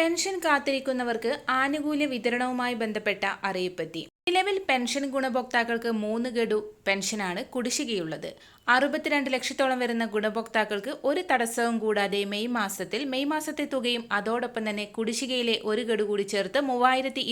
Pension കാത്തിരിക്കുന്നവർക്ക് ആനുകൂല്യ വിതരണവുമായി ബന്ധപ്പെട്ട അറിയിപ്പെത്തി. നിലവിൽ പെൻഷൻ ഗുണഭോക്താക്കൾക്ക് മൂന്ന് ഗഡു പെൻഷനാണ് കുടിശ്ശികയുള്ളത്. അറുപത്തിരണ്ട് ലക്ഷത്തോളം വരുന്ന ഗുണഭോക്താക്കൾക്ക് ഒരു തടസ്സവും കൂടാതെ മെയ് മാസത്തിൽ മെയ് മാസത്തെ തുകയും അതോടൊപ്പം തന്നെ കുടിശ്ശികയിലെ ഒരു ഗഡു കൂടി ചേർത്ത് മൂവായിരത്തി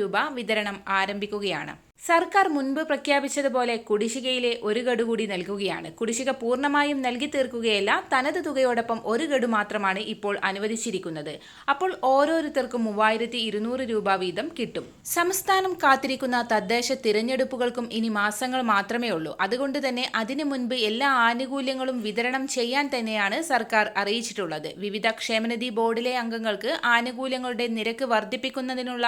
രൂപ വിതരണം ആരംഭിക്കുകയാണ്. സർക്കാർ മുൻപ് പ്രഖ്യാപിച്ചതുപോലെ കുടിശ്ശികയിലെ ഒരു ഗഡു കൂടി നൽകുകയാണ്. കുടിശ്ശിക പൂർണമായും നൽകി തീർക്കുകയല്ല തനത് തുകയോടൊപ്പം ഒരു ഗഡു മാത്രമാണ് ഇപ്പോൾ അനുവദിച്ചിരിക്കുന്നത്. അപ്പോൾ ഓരോരുത്തർക്കും മൂവായിരത്തി ഇരുന്നൂറ് രൂപ വീതം കിട്ടും. സംസ്ഥാനം കാത്തിരിക്കുന്ന തദ്ദേശ തിരഞ്ഞെടുപ്പുകൾക്കും ഇനി മാസങ്ങൾ മാത്രമേ ഉള്ളൂ. അതുകൊണ്ട് തന്നെ അതിനു മുൻപ് എല്ലാ ആനുകൂല്യങ്ങളും വിതരണം ചെയ്യാൻ തന്നെയാണ് സർക്കാർ അറിയിച്ചിട്ടുള്ളത്. വിവിധ ക്ഷേമനിധി ബോർഡിലെ അംഗങ്ങൾക്ക് ആനുകൂല്യങ്ങളുടെ നിരക്ക് വർദ്ധിപ്പിക്കുന്നതിനുള്ള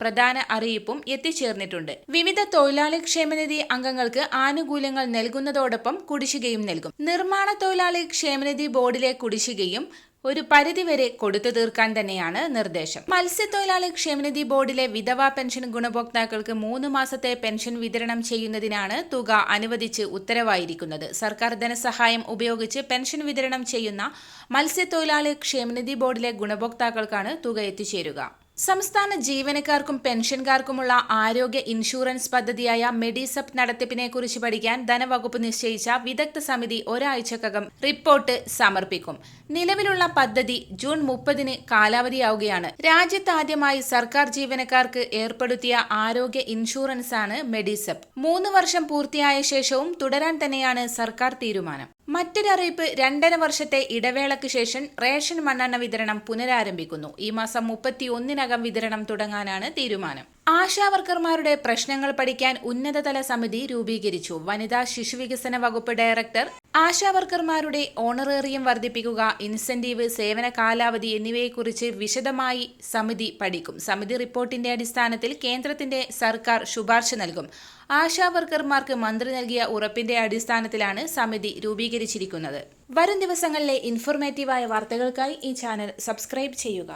പ്രധാന അറിയിപ്പും എത്തിച്ചേർന്നിട്ടുണ്ട്. വിവിധ തൊഴിലാളി ക്ഷേമനിധി അംഗങ്ങൾക്ക് ആനുകൂല്യങ്ങൾ നൽകുന്നതോടൊപ്പം കുടിശ്ശികയും നൽകും. നിർമ്മാണ തൊഴിലാളി ക്ഷേമനിധി ബോർഡിലെ കുടിശ്ശികയും ഒരു പരിധിവരെ കൊടുത്തു തീർക്കാൻ തന്നെയാണ് നിർദ്ദേശം. മത്സ്യത്തൊഴിലാളി ക്ഷേമനിധി ബോർഡിലെ വിധവാ പെൻഷൻ ഗുണഭോക്താക്കൾക്ക് മൂന്ന് മാസത്തെ പെൻഷൻ വിതരണം ചെയ്യുന്നതിനാണ് തുക അനുവദിച്ച് ഉത്തരവായിരിക്കുന്നത്. സർക്കാർ ധനസഹായം ഉപയോഗിച്ച് പെൻഷൻ വിതരണം ചെയ്യുന്ന മത്സ്യത്തൊഴിലാളി ക്ഷേമനിധി ബോർഡിലെ ഗുണഭോക്താക്കൾക്കാണ് തുക എത്തിച്ചേരുക. സംസ്ഥാന ജീവനക്കാർക്കും പെൻഷൻകാർക്കുമുള്ള ആരോഗ്യ ഇൻഷുറൻസ് പദ്ധതിയായ മെഡിസപ്പ് നടത്തിപ്പിനെ കുറിച്ച് പഠിക്കാൻ ധനവകുപ്പ് നിശ്ചയിച്ച വിദഗ്ധ സമിതി ഒരാഴ്ചക്കകം റിപ്പോർട്ട് സമർപ്പിക്കും. നിലവിലുള്ള പദ്ധതി ജൂൺ മുപ്പതിന് കാലാവധിയാവുകയാണ്. രാജ്യത്ത് ആദ്യമായി സർക്കാർ ജീവനക്കാർക്ക് ഏർപ്പെടുത്തിയ ആരോഗ്യ ഇൻഷുറൻസ് ആണ് മെഡിസപ്പ് മൂന്ന് വർഷം പൂർത്തിയായ ശേഷവും തുടരാൻ തന്നെയാണ് സർക്കാർ തീരുമാനം. മറ്റൊരു അറിയിപ്പ് രണ്ടര വർഷത്തെ ഇടവേളയ്ക്ക് ശേഷം റേഷൻ മണ്ണെണ്ണ വിതരണം പുനരാരംഭിക്കുന്നു. ഈ മാസം മുപ്പത്തി ഒന്നിനകം വിതരണം തുടങ്ങാനാണ് തീരുമാനം. ആശാവർക്കർമാരുടെ പ്രശ്നങ്ങൾ പഠിക്കാൻ ഉന്നതതല സമിതി രൂപീകരിച്ചു. വനിതാ ശിശുവികസന വകുപ്പ് ഡയറക്ടർ ആശാവർക്കർമാരുടെ ഓണറേറിയം വർദ്ധിപ്പിക്കുക ഇൻസെന്റീവ് സേവന കാലാവധി എന്നിവയെക്കുറിച്ച് വിശദമായി സമിതി പഠിക്കും. സമിതി റിപ്പോർട്ടിന്റെ അടിസ്ഥാനത്തിൽ കേന്ദ്രത്തിന്റെ സർക്കാർ ശുപാർശ നൽകും. ആശാവർക്കർമാർക്ക് മന്ത്രി നൽകിയ ഉറപ്പിന്റെ അടിസ്ഥാനത്തിലാണ് സമിതി രൂപീകരിച്ചിരിക്കുന്നത്. വരും ദിവസങ്ങളിലെ ഇൻഫോർമേറ്റീവായ വാർത്തകൾക്കായി ഈ ചാനൽ സബ്സ്ക്രൈബ് ചെയ്യുക.